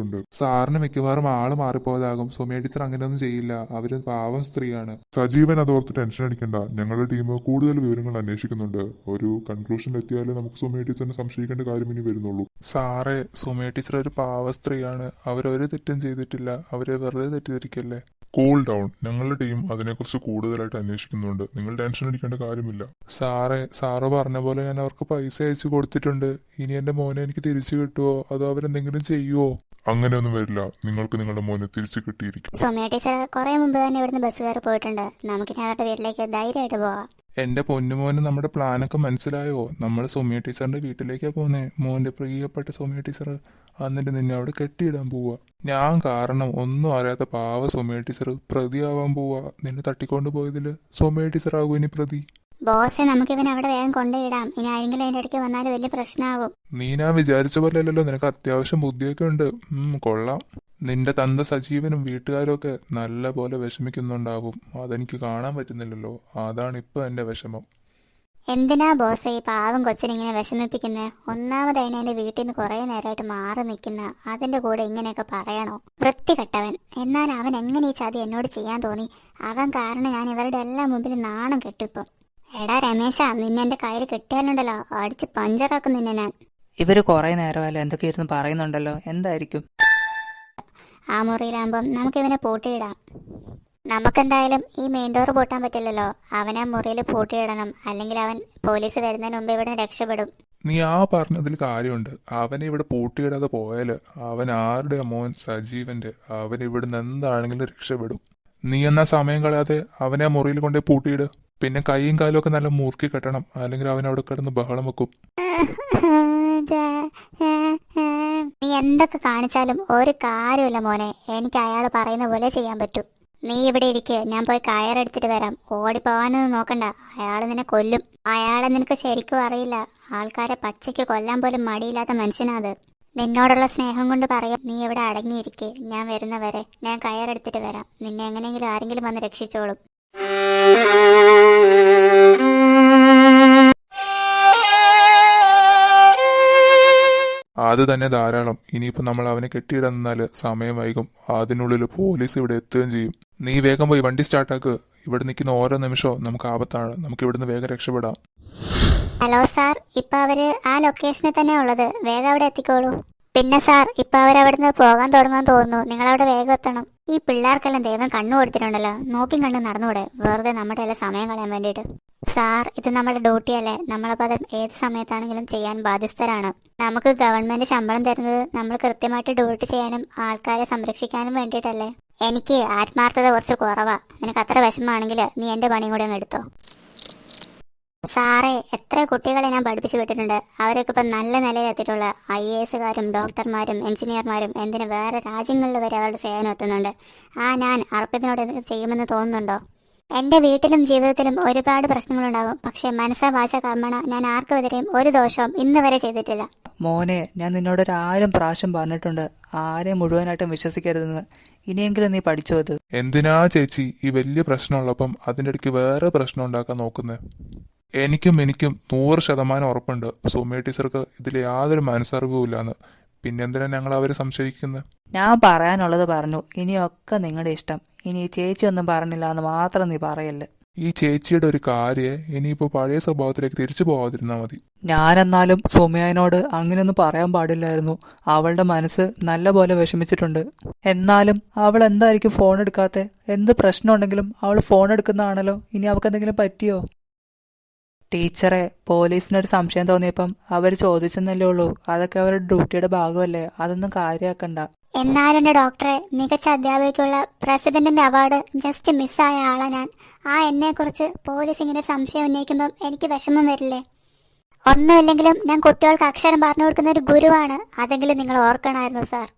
പറഞ്ഞിട്ടുണ്ട് സാറിന് മിക്കവാറും ആൾ മാറിപ്പോയതാകും. സുമേ ടീച്ചർ അങ്ങനെയൊന്നും ചെയ്യില്ല. അവർ പാവം സ്ത്രീയാണ്. സജീവൻ അതോർത്ത് ടെൻഷൻ അടിക്കണ്ട. ഞങ്ങളുടെ ടീം കൂടുതൽ വിവരങ്ങൾ അന്വേഷിക്കുന്നുണ്ട്. ഒരു കൺക്ലൂഷൻ എത്തിയാലേ നമുക്ക് സുമേ ടീച്ചറിനെ സംശയിക്കേണ്ട കാര്യം ഇനി വരുന്നുള്ളൂ. സാറേ സുമേ ടീച്ചർ ഒരു പാവ സ്ത്രീയാണ്. അവരൊരു തെറ്റും ചെയ്തിട്ടില്ല. അവരെ വെറുതെ തെറ്റിദ്ധരിക്കല്ലേ? കൂൾ ഡൗൺ ഞങ്ങളുടെ ടീം അതിനെക്കുറിച്ച് കൂടുതലായിട്ട് അന്വേഷിക്കുന്നുണ്ട്. നിങ്ങൾ ടെൻഷൻ അടിക്കേണ്ട കാര്യമില്ല. സാറേ സാറ് പറഞ്ഞ പോലെ ഞാൻ അവർക്ക് പൈസ അയച്ചു കൊടുത്തിട്ടുണ്ട്. ഇനി എന്റെ മോനെ എനിക്ക് തിരിച്ചു കിട്ടുവോ? അതോ അവരെന്തെങ്കിലും ചെയ്യുവോ? അങ്ങനെയൊന്നും വരില്ല. നിങ്ങൾക്ക് നിങ്ങളുടെ മോനെ തിരിച്ചു കിട്ടിയിരിക്കും. സോമ്യ ടീച്ചർ കുറെ മുമ്പ് തന്നെ ഇവിടുന്ന് ബസ്സുകാർ പോയിട്ടുണ്ട്. നമുക്കിനി അവരുടെ വീട്ടിലേക്ക് ധൈര്യമായിട്ട് പോവാം. എന്റെ പൊന്നുമോന് നമ്മുടെ പ്ലാനൊക്കെ മനസ്സിലായോ? നമ്മൾ സോമ്യ ടീച്ചറിന്റെ വീട്ടിലേക്കാ പോന്നെ. മോന്റെ പ്രിയപ്പെട്ട സോമ്യ ടീച്ചർ എന്നിട്ട് നിന്നെ അവിടെ കെട്ടിയിടാൻ പോവാ. ഞാൻ കാരണം ഒന്നും അറിയാത്ത പാവ സൗമ്യ ടീച്ചർ. പ്രതിയാവാൻ പോവാ. നിന്നെ തട്ടിക്കൊണ്ട് പോയതിൽ സൗമ്യ ടീച്ചർ ആകും ഇനി പ്രതി. ബോസെ നമുക്ക് ഇവനെ അവിടെ വേഗം കൊണ്ടുപോയിടാം ഇനി ആരെങ്കിലും അതിന്റെ ഇടയ്ക്ക് വന്നാൽ വലിയ പ്രശ്നമാകും. നീ ഞാൻ വിചാരിച്ച പോലെ അല്ലല്ലോ നിനക്ക് അത്യാവശ്യം ബുദ്ധിയൊക്കെ ഉണ്ട്. ഉം കൊള്ളാം. നിന്റെ തന്ത സജീവനും വീട്ടുകാരും ഒക്കെ നല്ല പോലെ വിഷമിക്കുന്നുണ്ടാവും അതെനിക്ക് കാണാൻ പറ്റുന്നില്ലല്ലോ. അതാണ് ഇപ്പൊ എന്റെ വിഷമം. എന്തിനാ ബോസ് ഈ പാവം കൊച്ചിനിങ്ങനെ വിഷമിപ്പിക്കുന്നത് ഒന്നാമത് അതിനെ വീട്ടിൽ നിന്ന് കുറെ നേരമായിട്ട് മാറി നിൽക്കുന്ന. അതിന്റെ കൂടെ ഇങ്ങനെയൊക്കെ പറയണോ? വൃത്തികെട്ടവൻ. എന്നാൽ അവൻ എങ്ങനെ ഈ ചതി എന്നോട് ചെയ്യാൻ തോന്നി? അവൻ കാരണം ഞാൻ ഇവരുടെ എല്ലാം മുമ്പിൽ നാണം കെട്ടിപ്പോ. എടാ രമേശ നിന്നെ എന്റെ കയ്യിൽ കിട്ടിയാലുണ്ടല്ലോ. അടിച്ച് പഞ്ചറാക്കും നിന്നെ ഞാൻ. ഇവർ കുറെ നേരമല്ലോ എന്തൊക്കെയായിരുന്നു പറയുന്നുണ്ടല്ലോ? എന്തായിരിക്കും? ആ മുറിയിലാകുമ്പം നമുക്ക് ഇവനെ പൂട്ടിയിടാം. നമുക്കെന്തായാലും ഈ മെയിൻ ഡോർ പൂട്ടാൻ പറ്റില്ലല്ലോ. അവനെ ആ മുറിയിൽ പൂട്ടിയിടണം. അല്ലെങ്കിൽ അവൻ പോലീസ് വരുന്നതിന് മുമ്പ് ഇവിടെ രക്ഷപ്പെടും. നീ ആ പറഞ്ഞതിൽ കാര്യമുണ്ട്. അവനെ ഇവിടെ പൂട്ടിയിടാതെ പോയാൽ അവൻ ആരുടെ മോൻ സജീവന്റെ? അവൻ ഇവിടുന്ന് എന്താണെങ്കിലും രക്ഷപ്പെടും. നീ എന്നാ സമയം കളയാതെ അവനെ ആ മുറിയിൽ കൊണ്ടേ പൂട്ടിയിട്. പിന്നെ കൈയും കാലും ഒക്കെ നല്ല മൂർക്കി കെട്ടണം. അല്ലെങ്കിൽ അവൻ അവിടെ കിടന്ന് ബഹളം വെക്കും. നീ എന്തൊക്കെ കാണിച്ചാലും ഒരു കാര്യമില്ല മോനെ. എനിക്ക് അയാൾ പറയുന്ന പോലെ ചെയ്യാൻ പറ്റൂ. നീ ഇവിടെ ഇരിക്കുക ഞാൻ പോയി കയറെടുത്തിട്ട് വരാം. ഓടിപ്പോവാനൊന്നും നോക്കണ്ട. അയാൾ നിന്നെ കൊല്ലും. അയാളെ നിനക്ക് ശരിക്കും അറിയില്ല. ആൾക്കാരെ പച്ചയ്ക്ക് കൊല്ലാൻ പോലും മടിയില്ലാത്ത മനുഷ്യനാത് നിന്നോടുള്ള സ്നേഹം കൊണ്ട് പറയാം നീ ഇവിടെ അടങ്ങിയിരിക്കെ. ഞാൻ വരുന്നവരെ ഞാൻ കയറെടുത്തിട്ട് വരാം. നിന്നെ എങ്ങനെയെങ്കിലും ആരെങ്കിലും വന്ന് രക്ഷിച്ചോളും. അത് തന്നെ ധാരാളം. ഇനിയിപ്പോ നമ്മൾ അവനെ കെട്ടിയിടന്നാൽ സമയം വൈകും. അതിനുള്ളിൽ പോലീസ് ഇവിടെ എത്തുകയും ചെയ്യും. നീ വേഗം പോയി വണ്ടി സ്റ്റാർട്ടാക്ക് ഇവിടെ നിൽക്കുന്ന ഓരോ നിമിഷവും നമുക്ക് ആപത്താണ്. നമുക്ക് ഇവിടുന്ന് വേഗം രക്ഷപ്പെടാം. ഹലോ സാർ ഇപ്പൊ അവർ ആ ലൊക്കേഷനിൽ തന്നെ ഉള്ളത്. വേഗം അവിടെ എത്തിക്കോളൂ. പിന്നെ സാർ ഇപ്പൊ അവരവിടുന്ന് പോകാൻ തുടങ്ങാൻ തോന്നുന്നു. നിങ്ങൾ അവിടെ വേഗം എത്തണം. ഈ പിള്ളേർക്കെല്ലാം ദൈവം കണ്ണു കൊടുത്തിട്ടുണ്ടല്ലോ. നോക്കി കണ്ട് നടന്നുകൂടെ വെറുതെ നമ്മുടെ എല്ലാം സമയം കളയാൻ വേണ്ടിയിട്ട്. സാർ ഇത് നമ്മുടെ ഡ്യൂട്ടിയല്ലേ നമ്മളപ്പോൾ അത് ഏത് സമയത്താണെങ്കിലും ചെയ്യാൻ ബാധ്യസ്ഥരാണ്. നമുക്ക് ഗവൺമെന്റ് ശമ്പളം തരുന്നത് നമ്മൾ കൃത്യമായിട്ട് ഡ്യൂട്ടി ചെയ്യാനും ആൾക്കാരെ സംരക്ഷിക്കാനും വേണ്ടിയിട്ടല്ലേ? എനിക്ക് ആത്മാർത്ഥത കുറച്ച് കുറവാ. നിനക്ക് അത്ര വിഷമമാണെങ്കിൽ നീ എന്റെ പണി കൂടെ അങ്ങ് എടുത്തോ. സാറേ എത്ര കുട്ടികളെ ഞാൻ പഠിപ്പിച്ചു വിട്ടിട്ടുണ്ട്. അവരൊക്കെ ഇപ്പം നല്ല നിലയിലെത്തിയിട്ടുള്ള ഐ എ എസുകാരും ഡോക്ടർമാരും എഞ്ചിനീയർമാരും എന്തിന് വേറെ രാജ്യങ്ങളിൽ വരെ അവരുടെ സേവനം എത്തുന്നുണ്ട്. ആ ഞാൻ അർപ്പത്തിനോട് ചെയ്യുമെന്ന് തോന്നുന്നുണ്ടോ? എന്റെ വീട്ടിലും ജീവിതത്തിലും ഒരുപാട് പ്രശ്നങ്ങളുണ്ടാകും. പക്ഷേ മനസ്സാ വാച കർമ്മണ ഞാൻ ആർക്കുമെതിരെയും ഒരു ദോഷവും ഇന്ന് വരെ ചെയ്തിട്ടില്ല. മോനെ ഞാൻ നിന്നോട് ഒരു ആയിരം പ്രാവശ്യം പറഞ്ഞിട്ടുണ്ട്. ആരെയും മുഴുവനായിട്ടും വിശ്വസിക്കരുതെന്ന്. ഇനിയെങ്കിലും നീ പഠിച്ചോ അത് എന്തിനാ ചേച്ചി ഈ വലിയ പ്രശ്നമുള്ളപ്പം അതിന്റെ ഇടയ്ക്ക് വേറെ പ്രശ്നം ഉണ്ടാക്കാൻ നോക്കുന്നത് എനിക്കും എനിക്കും നൂറ് ശതമാനം ഉറപ്പുണ്ട്. സുമേ ടീച്ചർക്ക് ഇതിൽ യാതൊരു മനസ്സറിവും ഇല്ലാന്ന്. പിന്നെന്തിനാ ഞങ്ങൾ അവരെ സംശയിക്കുന്നത്? ഞാൻ പറയാനുള്ളത് പറഞ്ഞു ഇനിയൊക്കെ നിങ്ങളുടെ ഇഷ്ടം. ഇനി ഈ ചേച്ചി ഒന്നും പറഞ്ഞില്ല എന്ന് മാത്രം നീ പറയല്ല. ഈ ചേച്ചിയുടെ ഒരു കാര്യയെ ഇനിയിപ്പോ പഴയ സ്വഭാവത്തിലേക്ക് തിരിച്ചു പോവാതിരുന്നാ മതി. ഞാനെന്നാലും സുമയനോട് അങ്ങനെയൊന്നും പറയാൻ പാടില്ലായിരുന്നു. അവളുടെ മനസ്സ് നല്ല പോലെ വിഷമിച്ചിട്ടുണ്ട്. എന്നാലും അവൾ എന്തായിരിക്കും ഫോൺ എടുക്കാത്തെ? എന്ത് പ്രശ്നമുണ്ടെങ്കിലും അവൾ ഫോൺ എടുക്കുന്നതാണല്ലോ. ഇനി അവൾക്ക് എന്തെങ്കിലും പറ്റിയോ? ടീച്ചറെ പോലീസിനൊരു സംശയം തോന്നിയപ്പം അവർ ചോദിച്ചെന്നല്ലേ ഉള്ളൂ. അതൊക്കെ അവരുടെ ഡ്യൂട്ടിയുടെ ഭാഗമല്ലേ. അതൊന്നും കാര്യമാക്കണ്ട എന്നാലും ഡോക്ടറെ മികച്ച അധ്യാപകയ്ക്കുള്ള പ്രസിഡന്റിന്റെ അവാർഡ് ജസ്റ്റ് മിസ്സായ ആളാ ഞാൻ. ആ എന്നെക്കുറിച്ച് പോലീസ് ഇങ്ങനെ സംശയം ഉന്നയിക്കുമ്പം എനിക്ക് വിഷമം വരില്ലേ? ഒന്നുമില്ലെങ്കിലും ഞാൻ കുട്ടികൾക്ക് അക്ഷരം പറഞ്ഞു കൊടുക്കുന്ന ഒരു ഗുരുവാണ്. അതെങ്കിലും നിങ്ങൾ ഓർക്കണമായിരുന്നു സാർ.